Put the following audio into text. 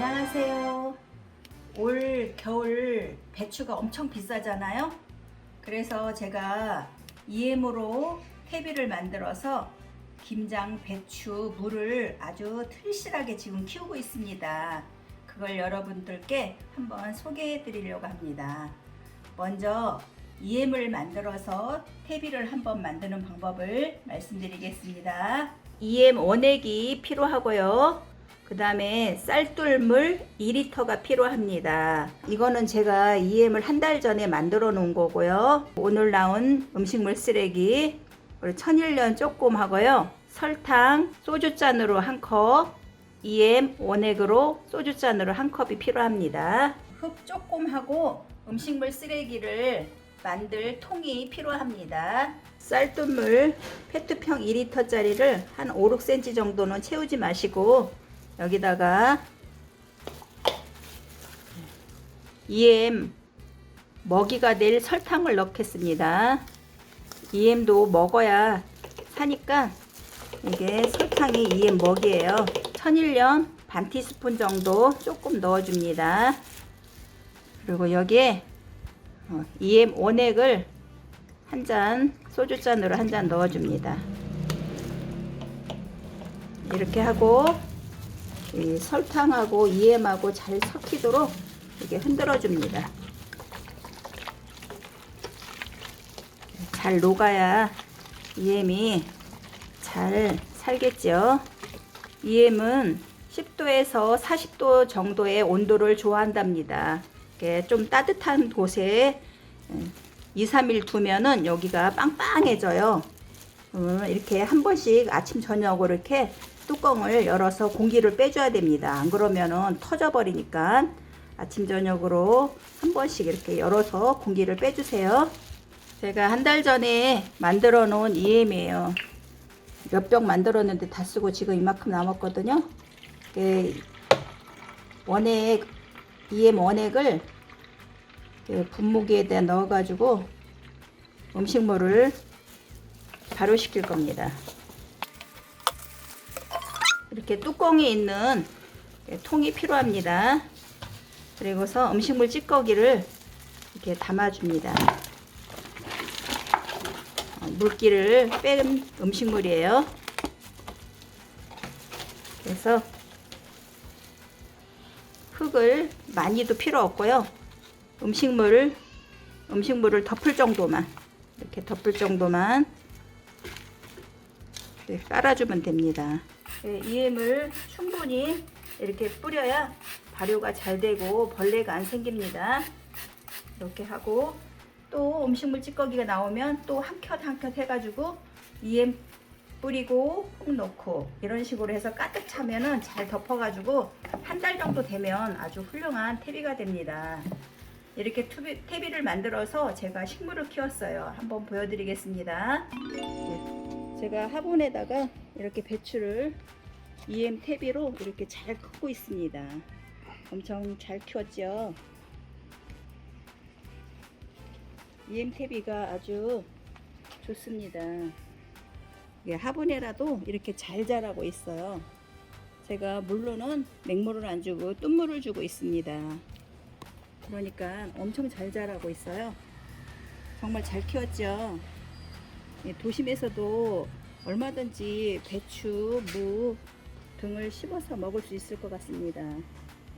안녕하세요. 올 겨울 배추가 엄청 비싸잖아요. 그래서 제가 EM으로 퇴비를 만들어서 김장, 배추, 물을 아주 튼실하게 지금 키우고 있습니다. 그걸 여러분들께 한번 소개해 드리려고 합니다. 먼저 EM을 만들어서 퇴비를 한번 만드는 방법을 말씀드리겠습니다. EM 원액이 필요하고요. 그 다음에 쌀뜨물 2리터가 필요합니다. 이거는 제가 EM을 한 달 전에 만들어 놓은 거고요. 오늘 나온 음식물 쓰레기, 그리고 천일염 조금 하고요. 설탕, 소주잔으로 한 컵, EM 원액으로 소주잔으로 한 컵이 필요합니다. 흙 조금 하고 음식물 쓰레기를 만들 통이 필요합니다. 쌀뜨물 페트병 2리터짜리를 한 5, 6cm 정도는 채우지 마시고 여기다가 EM 먹이가 될 설탕을 넣겠습니다. EM도 먹어야 사니까 이게 설탕이 EM 먹이에요. 천일염 반 티스푼 정도 조금 넣어줍니다. 그리고 여기에 어, EM 원액을 한 잔 소주잔으로 한 잔 넣어줍니다. 이렇게 하고 이 설탕하고 EM하고 잘 섞이도록 이렇게 흔들어 줍니다. 잘 녹아야 EM이 잘 살겠죠. EM은 10도에서 40도 정도의 온도를 좋아한답니다. 좀 따뜻한 곳에 2, 3일 두면은 여기가 빵빵해져요. 음, 이렇게 한 번씩 아침 저녁으로 이렇게 뚜껑을 열어서 공기를 빼줘야 됩니다. 안 그러면은 터져버리니까 아침 저녁으로 한 번씩 이렇게 열어서 공기를 빼주세요. 제가 한 달 전에 만들어 놓은 EM이에요. 몇 병 만들었는데 다 쓰고 지금 이만큼 남았거든요. 원액 EM 원액을 분무기에다 넣어가지고 음식물을 발효시킬 겁니다. 이렇게 뚜껑이 있는 통이 필요합니다. 그리고서 음식물 찌꺼기를 이렇게 담아줍니다. 어, 물기를 뺀 음식물이에요. 그래서 흙을 많이도 필요 없고요. 음식물을 음식물을 덮을 정도만 이렇게 덮을 정도만 깔아주면 됩니다. 네, EM을 충분히 이렇게 뿌려야 발효가 잘 되고 벌레가 안 생깁니다. 이렇게 하고 또 음식물 찌꺼기가 나오면 또 한 컷 한 컷 해가지고 EM 뿌리고 흙 넣고 이런 식으로 해서 가득 차면은 잘 덮어가지고 한 달 정도 되면 아주 훌륭한 퇴비가 됩니다. 이렇게 투비, 퇴비를 만들어서 제가 식물을 키웠어요. 한번 보여드리겠습니다. 네, 제가 화분에다가 이렇게 배추를 EM 퇴비로 이렇게 잘 크고 있습니다. 엄청 잘 키웠죠. EM 퇴비가 아주 좋습니다. 예, 화분에라도 이렇게 잘 자라고 있어요. 제가 물로는 맹물을 안 주고 뚠물을 주고 있습니다. 그러니까 엄청 잘 자라고 있어요. 정말 잘 키웠죠. 예, 도심에서도 얼마든지 배추, 무 등을 씹어서 먹을 수 있을 것 같습니다.